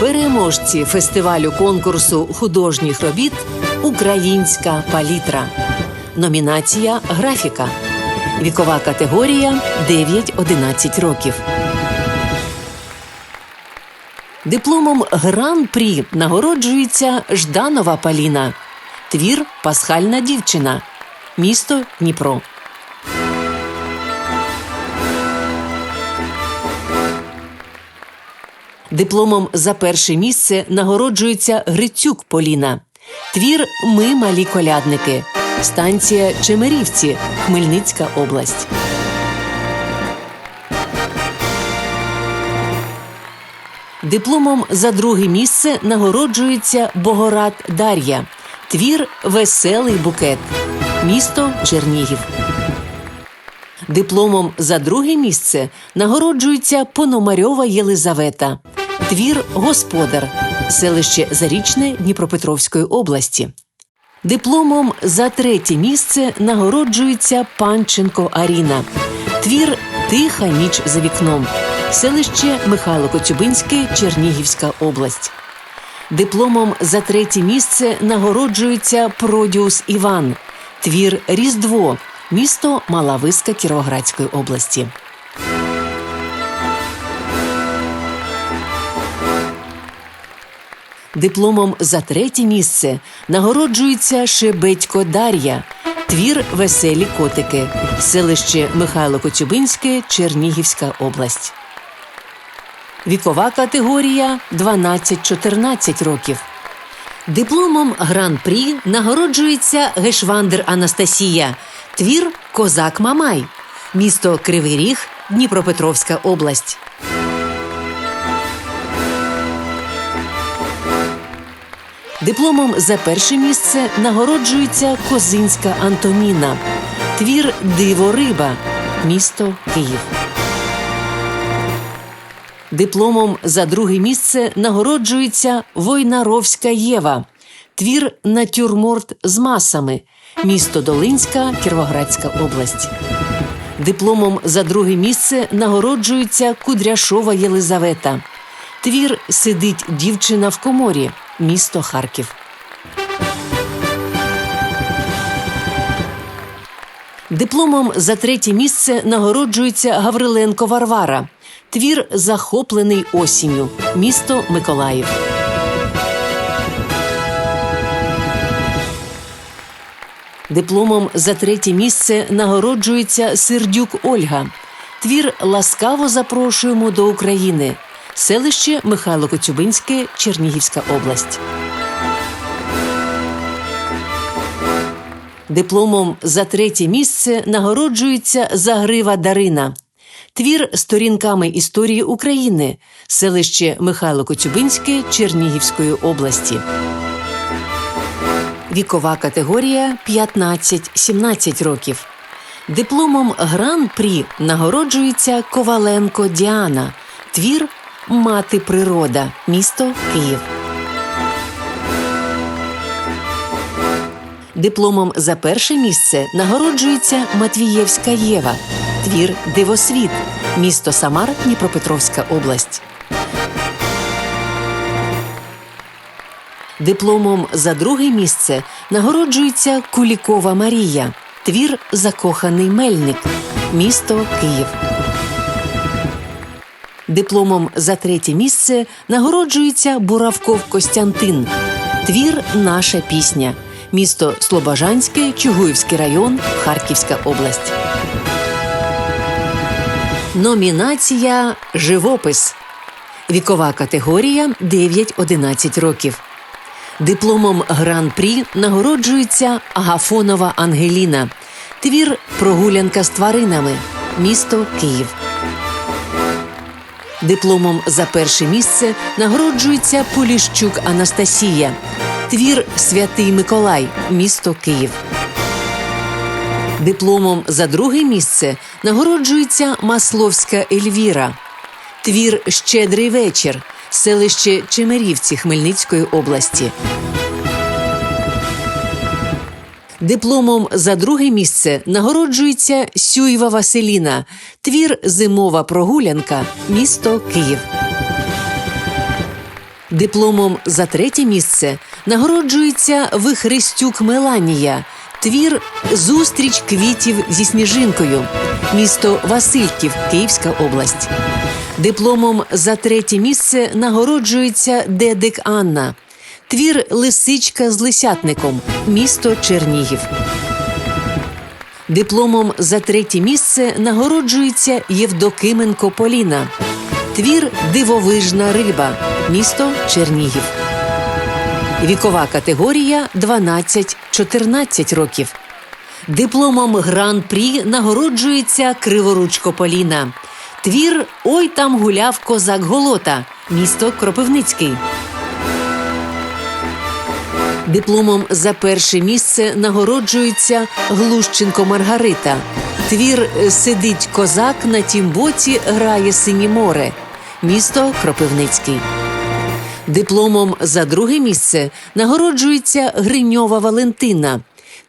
Переможці фестивалю конкурсу художніх робіт Українська палітра. Номінація Графіка. Вікова категорія 9-11 років. Дипломом Гран-прі нагороджується Жданова Паліна. Твір Пасхальна дівчина. Місто Дніпро. Дипломом за перше місце нагороджується Грицюк Поліна. Твір Ми малі колядники. Станція Чемерівці, Хмельницька область. Дипломом за друге місце нагороджується Богорат Дар'я. Твір Веселий букет. Місто Чернігів. Дипломом за друге місце нагороджується Пономарьова Єлизавета. Твір Господар. Селище Зарічне Дніпропетровської області. Дипломом за третє місце нагороджується Панченко Аріна. Твір Тиха ніч за вікном. Селище Михайло Коцюбинське, Чернігівська область. Дипломом за третє місце нагороджується Продіус Іван. Твір Різдво. Місто Малависка Кіровоградської області. Дипломом за третє місце нагороджується Шебедько Дар'я. Твір Веселі котики. Селище Михайло Коцюбинське, Чернігівська область. Вікова категорія 12-14 років. Дипломом Гран-прі нагороджується Гешвандер Анастасія. Твір Козак Мамай. Місто Кривий Ріг, Дніпропетровська область. Дипломом за перше місце нагороджується Козинська Антоніна. Твір Диво Риба. Місто Київ. Дипломом за друге місце нагороджується Войнаровська Єва. Твір Натюрморт з масами. Місто Долинська, Кіровоградська область. Дипломом за друге місце нагороджується Кудряшова Єлизавета. Твір Сидить дівчина в коморі. Місто Харків. Дипломом за третє місце нагороджується Гавриленко Варвара. Твір Захоплений осінню. Місто Миколаїв. Дипломом за третє місце нагороджується Сердюк Ольга. Твір Ласкаво запрошуємо до України. Селище Михайло Коцюбинське, Чернігівська область. Дипломом за третє місце нагороджується Загрива Дарина. Твір сторінками історії України. Селище Михайло Коцюбинське, Чернігівської області. Вікова категорія 15-17 років. Дипломом Гран-прі нагороджується Коваленко Діана. Твір Мати природа. Місто Київ. Дипломом за перше місце нагороджується Матвієвська Єва. Твір Дивосвіт. Місто Самар, Дніпропетровська область. Дипломом за друге місце нагороджується Кулікова Марія. Твір Закоханий Мельник. Місто Київ. Дипломом за третє місце нагороджується Буравков Костянтин. Твір Наша пісня. Місто Слобожанське, Чугуївський район, Харківська область. Номінація Живопис. Вікова категорія 9-11 років. Дипломом Гран-прі нагороджується Агафонова Ангеліна. Твір Прогулянка з тваринами. Місто Київ. Дипломом за перше місце нагороджується Поліщук Анастасія. Твір Святий Миколай. Місто Київ. Дипломом за друге місце нагороджується Масловська Ельвіра. Твір Щедрий вечір. Селище Чемерівці Хмельницької області. Дипломом за друге місце нагороджується Сюєва Василіна. Твір Зимова прогулянка. Місто Київ. Дипломом за третє місце нагороджується Вихрестюк Меланія. Твір Зустріч квітів зі сніжинкою. Місто Васильків, Київська область. Дипломом за третє місце нагороджується Дедик Анна. Твір Лисичка з лисятником. Місто Чернігів. Дипломом за третє місце нагороджується Євдокименко Поліна. Твір Дивовижна риба. Місто Чернігів. Вікова категорія 12-14 років. Дипломом гран-прі нагороджується Криворучко Поліна. Твір Ой там гуляв козак Голота. Місто Кропивницький. Дипломом за перше місце нагороджується Глущенко Маргарита. Твір Сидить козак на тім боці грає синє море. Місто Кропивницький. Дипломом за друге місце нагороджується Гриньова Валентина.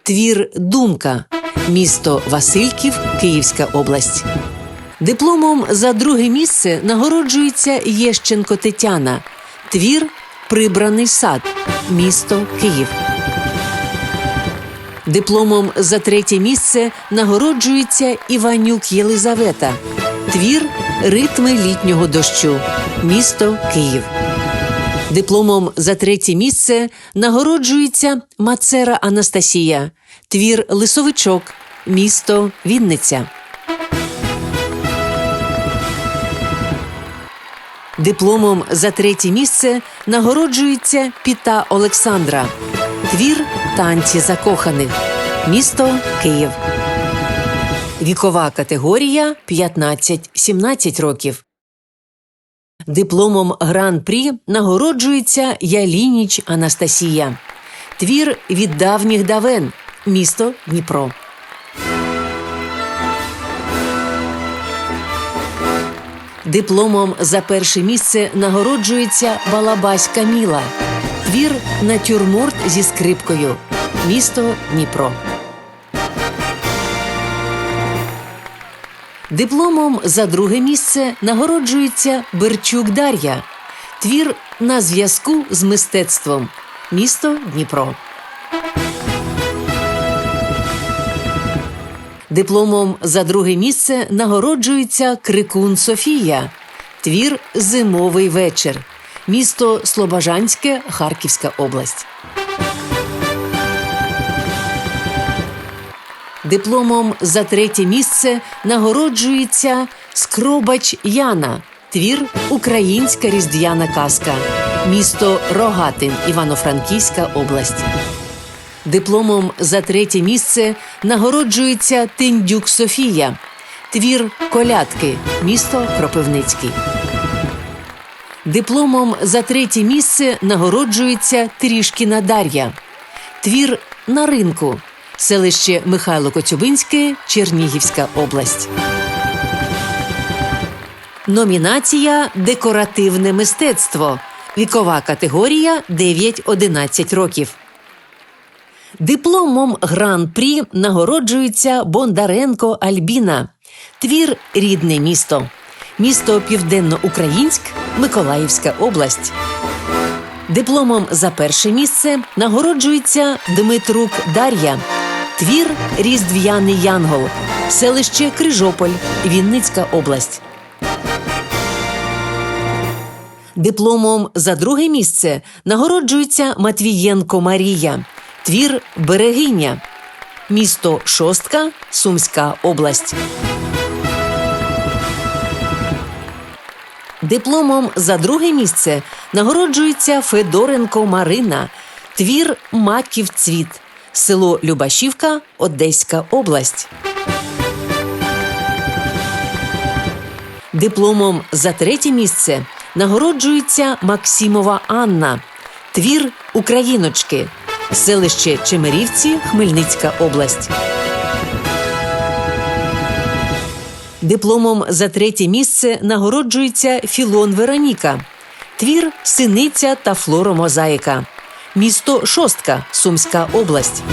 Твір Думка. Місто Васильків, Київська область. Дипломом за друге місце нагороджується Єщенко Тетяна. Твір Прибраний сад. Місто Київ. Дипломом за третє місце нагороджується Іванюк Єлизавета. Твір Ритми літнього дощу. Місто Київ. Дипломом за третє місце нагороджується Мацера Анастасія. Твір Лисовичок. Місто Вінниця. Дипломом за третє місце нагороджується Піта Олександра. Твір танці закоханих. Місто Київ. Вікова категорія 15-17 років. Дипломом гран-прі нагороджується Ялініч Анастасія. Твір від давніх давен. Місто Дніпро. Дипломом за перше місце нагороджується Балабась Каміла. Твір Натюрморт зі скрипкою. Місто Дніпро. Дипломом за друге місце нагороджується Берчук Дар'я. Твір на зв'язку з мистецтвом. Місто Дніпро. Дипломом за друге місце нагороджується Крикун Софія. Твір Зимовий вечір. Місто Слобожанське, Харківська область. Дипломом за третє місце нагороджується Скробач Яна. Твір Українська різдвяна казка. Місто Рогатин, Івано-Франківська область. Дипломом за третє місце нагороджується Тиндюк Софія. Твір Колядки. Місто Кропивницький. Дипломом за третє місце нагороджується Трішкіна Дар'я. Твір на ринку. Селище Михайло Коцюбинське, Чернігівська область. Номінація Декоративне мистецтво. Вікова категорія 9-11 років. Дипломом гран-прі нагороджується Бондаренко Альбіна. Твір Рідне місто. Місто Південноукраїнськ, Миколаївська область. Дипломом за перше місце нагороджується Дмитрук Дар'я. Твір Різдв'яний Янгол. Селище Крижополь, Вінницька область. Дипломом за друге місце нагороджується Матвієнко Марія. Твір Берегиня. Місто Шостка, Сумська область. Дипломом за друге місце нагороджується Федоренко Марина. Твір Маків цвіт. Село Любашівка, Одеська область. Дипломом за третє місце нагороджується Максимова Анна. Твір Україночки. Селище Чемерівці, Хмельницька область. Дипломом за третє місце нагороджується Філон Вероніка. Твір Синиця та флоромозаїка. Місто Шостка, Сумська область.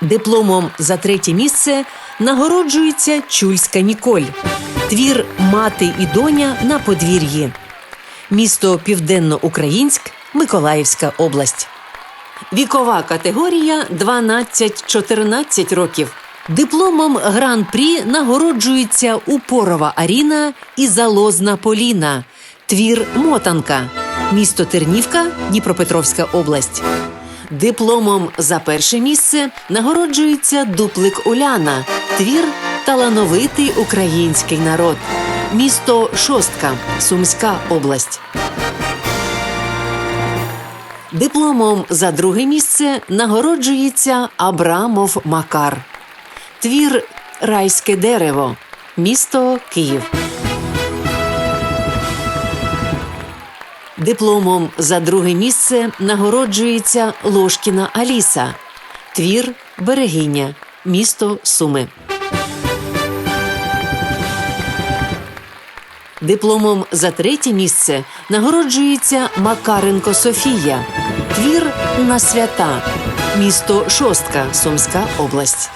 Дипломом за третє місце нагороджується Чульська Ніколь. Твір Мати і доня на подвір'ї. місто Південноукраїнськ, Миколаївська область. Вікова категорія 12-14 років. Дипломом гран-прі нагороджується Упорова Аріна і Залозна Поліна. Твір Мотанка. Місто Тернівка, Дніпропетровська область. Дипломом за перше місце нагороджується Дуплик Уляна. Твір Талановитий український народ. Місто Шостка, Сумська область. Дипломом за друге місце нагороджується Абрамов Макар. Твір Райське дерево. Місто Київ. Дипломом за друге місце нагороджується Лошкіна Аліса. Твір Берегиня. Місто Суми. Дипломом за третє місце нагороджується Макаренко Софія. Твір на свята. Місто Шостка, Сумська область.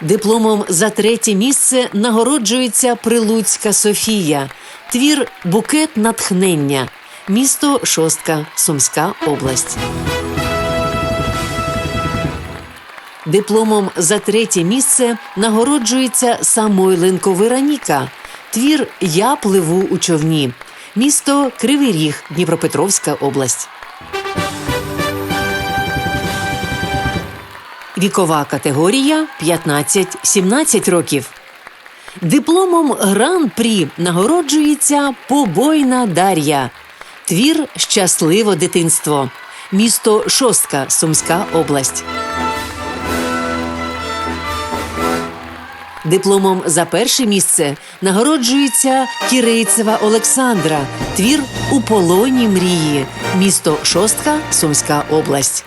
Дипломом за третє місце нагороджується Прилуцька Софія. Твір Букет натхнення. Місто Шостка, Сумська область. Дипломом за третє місце нагороджується Самойленко Вероніка. Твір Я пливу у човні. Місто Кривий Ріг, Дніпропетровська область. Вікова категорія 15-17 років. Дипломом гран-прі нагороджується Побойна Дар'я. Твір Щасливо дитинство. Місто Шостка, Сумська область. Дипломом за перше місце нагороджується Кірейцева Олександра. Твір у полоні мрії. Місто Шостка, Сумська область.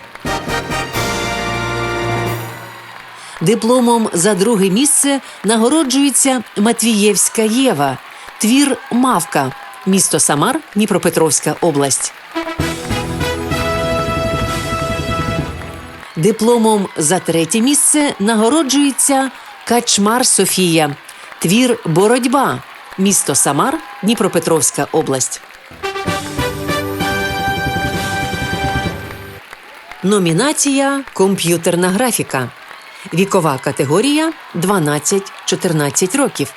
Дипломом за друге місце нагороджується Матвієвська Єва. Твір Мавка. Місто Самар, Дніпропетровська область. Дипломом за третє місце нагороджується Качмар Софія. Твір Боротьба. Місто Самар, Дніпропетровська область. Номінація Комп'ютерна графіка. Вікова категорія 12-14 років.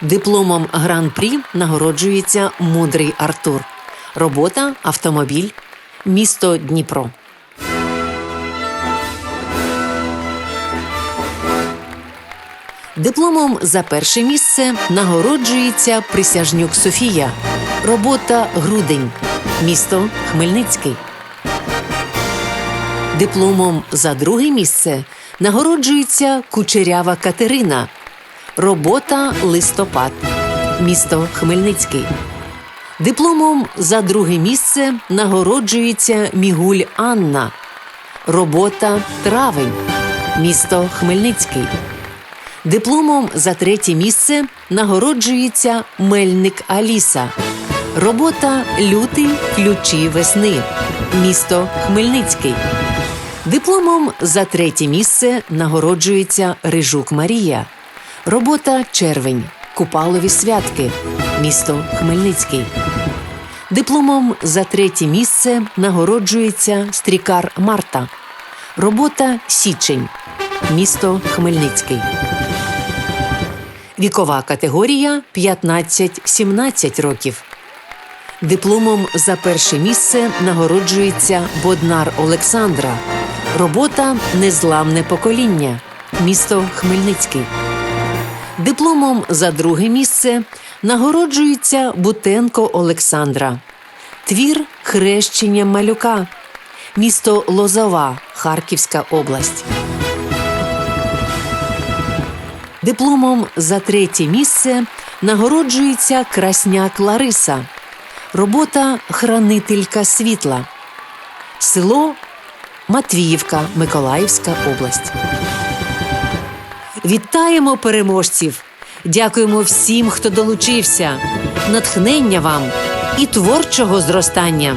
Дипломом гран-прі нагороджується Мудрий Артур. Робота автомобіль. Місто Дніпро. Дипломом за перше місце нагороджується Присяжнюк Софія. Робота Грудень. Місто Хмельницький. Дипломом за друге місце нагороджується Кучерява Катерина. Робота Листопад. Місто Хмельницький. Дипломом за друге місце нагороджується Мігуль Анна. Робота Травень. Місто Хмельницький. Дипломом за третє місце нагороджується Мельник Аліса. Робота Лютий ключі весни. Місто Хмельницький. Дипломом за третє місце нагороджується Рижук Марія. Робота Червень. Купалові святки. Місто Хмельницький. Дипломом за третє місце нагороджується Стрікар Марта. Робота Січень. Місто Хмельницький. Вікова категорія 15-17 років. Дипломом за перше місце нагороджується Боднар Олександра. Робота Незламне покоління. Місто Хмельницький. Дипломом за друге місце нагороджується Бутенко Олександра. Твір Хрещення малюка. Місто Лозова, Харківська область. Дипломом за третє місце нагороджується Красняк Лариса. Робота Хранителька світла. Село Матвіївка, Миколаївська область. Вітаємо переможців! Дякуємо всім, хто долучився. Натхнення вам і творчого зростання.